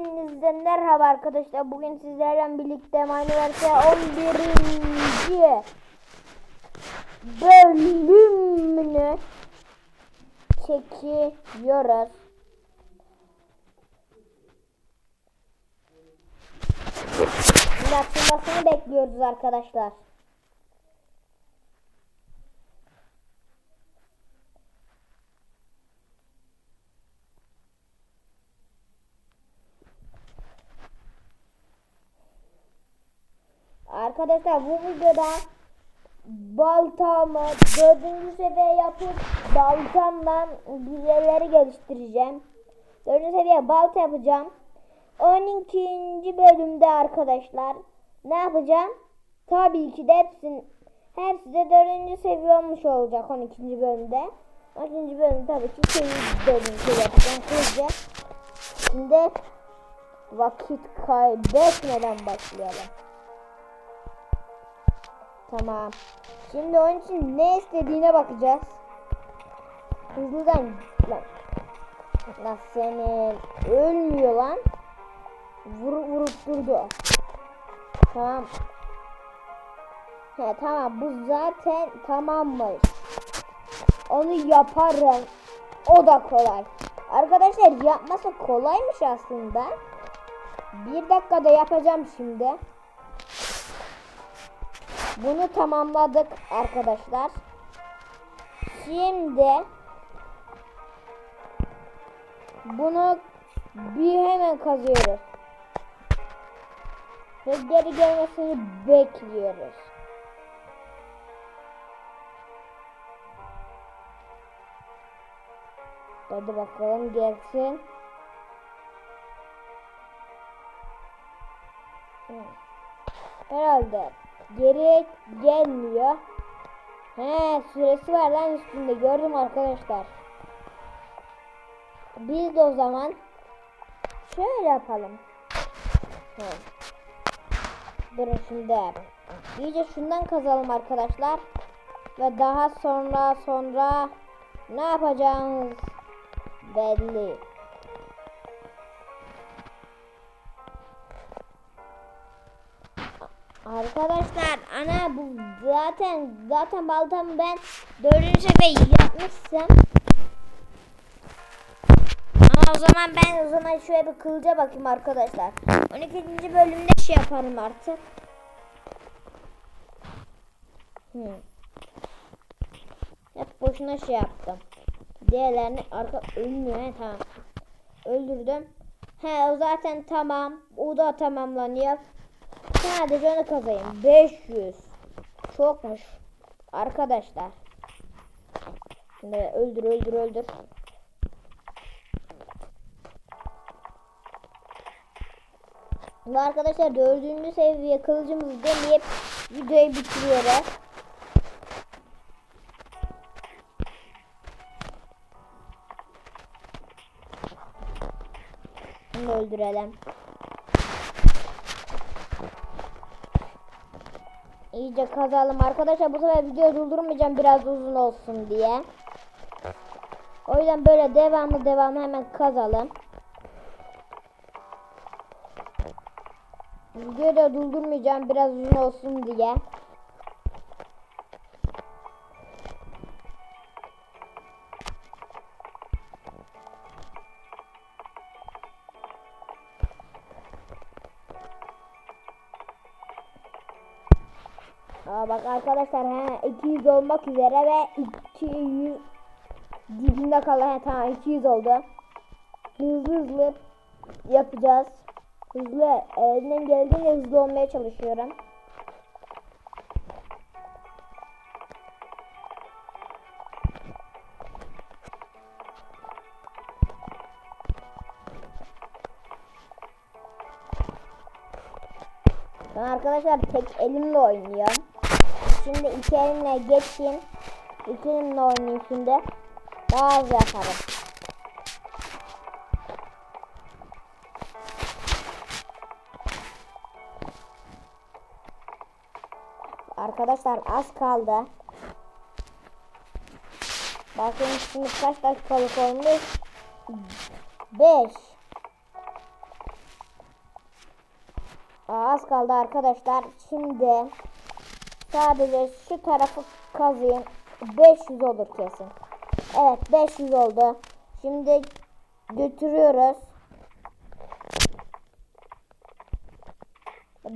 Hepinizden merhaba arkadaşlar. Bugün sizlerle birlikte Minecraft'ta 11. bölümünü çekiyoruz. Açılmasını bekliyoruz arkadaşlar. Arkadaşlar bu videoda baltamı dördüncü seviye yapıp baltamla güzelleri geliştireceğim. Dördüncü seviye balta yapacağım. 12. bölümde arkadaşlar ne yapacağım? Tabii ki de hepsini hepsi de dördüncü seviye olmuş olacak 12. bölümde. 12. bölüm tabii ki şey dördüncü seviye yapacağım. Hızlıca. Şimdi vakit kaybetmeden başlayalım. Tamam. Şimdi onun için ne istediğine bakacağız. Hızlıdan lan. Lan senin ölmüyor lan. Vur, vurup durdu. Tamam. He tamam bu zaten tamammış. Onu yaparım. O da kolay. Arkadaşlar yapması kolaymış aslında. Bir dakikada yapacağım şimdi. Bunu tamamladık arkadaşlar. Şimdi bunu bir hemen kazıyoruz. Ve geri gelmesini bekliyoruz. Hadi bakalım gelsin. Herhalde geri gelmiyor. He süresi var lan üstünde gördüm arkadaşlar. Biz de o zaman şöyle yapalım. He. Durun şimdi. İyice şundan kazalım arkadaşlar. Ve daha sonra sonra ne yapacağımız belli. Arkadaşlar ana bu zaten zaten baltamı ben dördüncü sefer yapmışsam. Ama o zaman ben o zaman şöyle bir kılıca bakayım arkadaşlar. 12. bölümde şey yaparım artık. Hmm. Hep boşuna şey yaptım. Diğerlerini arka ölmüyor he tamam. Öldürdüm. He o zaten tamam. O da tamamlanıyor. Sadece onu kazayım. 500. Çokmuş. Arkadaşlar. Şimdi öldür öldür öldür. Ve arkadaşlar dördüncü seviye kılıcımızı deneyip videoyu bitiriyoruz. Bunu öldürelim. İyice kazalım arkadaşlar. Bu sefer video durdurmayacağım biraz uzun olsun diye. O yüzden böyle devamlı devamlı hemen kazalım. Videoyu durdurmayacağım biraz uzun olsun diye. Aa, bak arkadaşlar he 200 olmak üzere ve 200 dibinde kaldı. He tamam 200 oldu. Hızlı hızlı yapacağız. Hızlı elimden geldiğince hızlı olmaya çalışıyorum. Ben arkadaşlar tek elimle oynuyorum. Şimdi iki elimle geçeyim. İki elimle oynayayım şimdi. Daha az yaparım. Arkadaşlar az kaldı. Bakın şimdi kaç dakikalık olmuş? 5 Aa, az kaldı arkadaşlar. Şimdi sadece şu tarafı kazıyım. 500 olur kesin. Evet 500 oldu. Şimdi götürüyoruz.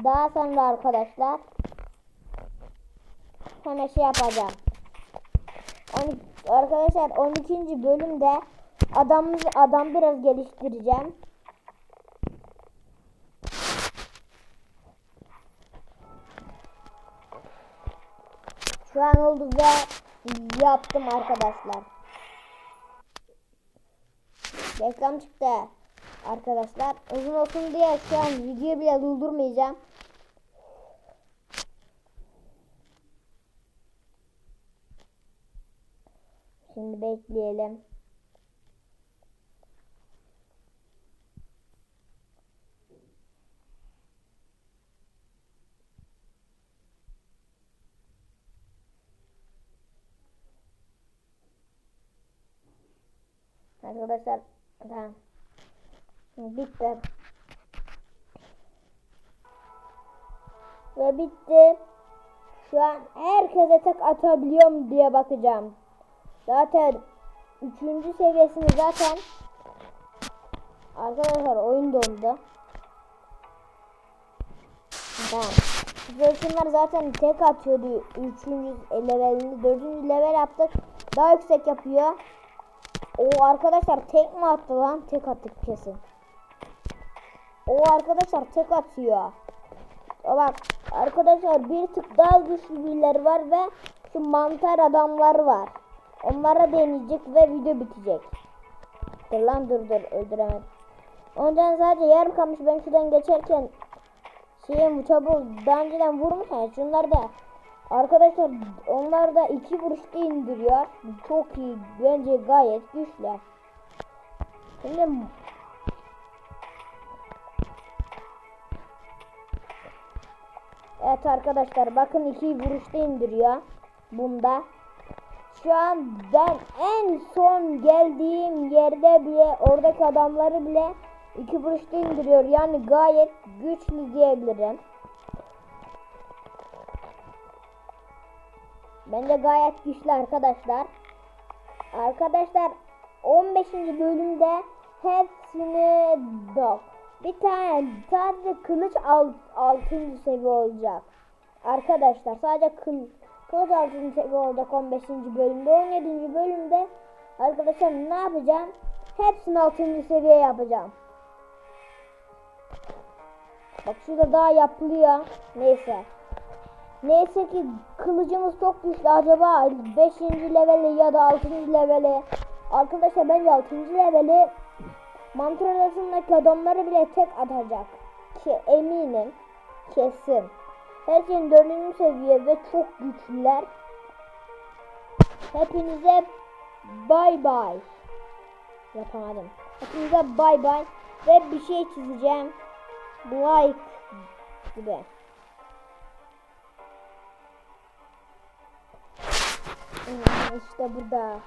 Daha sonra arkadaşlar hemen şey yapacağım. 12, arkadaşlar 12. bölümde adamımız adam biraz geliştireceğim. Şu an oldu ve yaptım arkadaşlar. Reklam çıktı arkadaşlar. Uzun olsun diye şu an videoyu bile durdurmayacağım. Şimdi bekleyelim. Arkadaşlar tamam. Bitti. Ve bitti. Şu an herkese tek atabiliyorum diye bakacağım. Zaten üçüncü seviyesini zaten arkadaşlar oyun dondu. Tamam. Zeytinler zaten tek atıyordu. Üçüncü levelini. Dördüncü level yaptık. Daha yüksek yapıyor. O arkadaşlar tek mi attı lan? Tek attık kesin. O arkadaşlar tek atıyor. O bak arkadaşlar bir tık daha güçlü birileri var ve şu mantar adamlar var. Onlara deneyecek ve video bitecek. Dur lan dur dur öldüremedim. Ondan sadece yarım kalmış ben şuradan geçerken şeyim bu çabuk daha önceden vurmuş yani şunlar da arkadaşlar onlar da iki vuruşta indiriyor. Çok iyi bence gayet güçlü. Şimdi Evet arkadaşlar bakın iki vuruşta indiriyor. Bunda. Şu an ben en son geldiğim yerde bile oradaki adamları bile iki vuruşta indiriyor. Yani gayet güçlü diyebilirim. Bence gayet güçlü arkadaşlar. Arkadaşlar 15. bölümde hepsini dok. Bir tane sadece kılıç alt, 6. seviye olacak. Arkadaşlar sadece kıl, kılıç 6. seviye olacak 15. bölümde. 17. bölümde arkadaşlar ne yapacağım? Hepsini 6. seviye yapacağım. Bak şurada daha yapılıyor. Neyse. Neyse ki kılıcımız çok güçlü. Acaba 5. leveli ya da 6. leveli. Arkadaşlar bence 6. leveli mantar arasındaki adamları bile tek atacak. Ki eminim. Kesin. Her şeyin 4. seviye ve çok güçlüler. Hepinize bay bay. Yapamadım. Hepinize bay bay. Ve bir şey çizeceğim. Like gibi. İşte burada.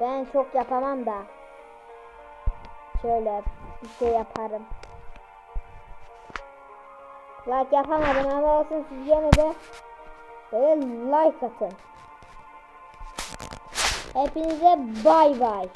Ben çok yapamam da. Şöyle bir şey yaparım. Like yapamadım ama olsun siz yine de böyle like atın. Hepinize bay bay.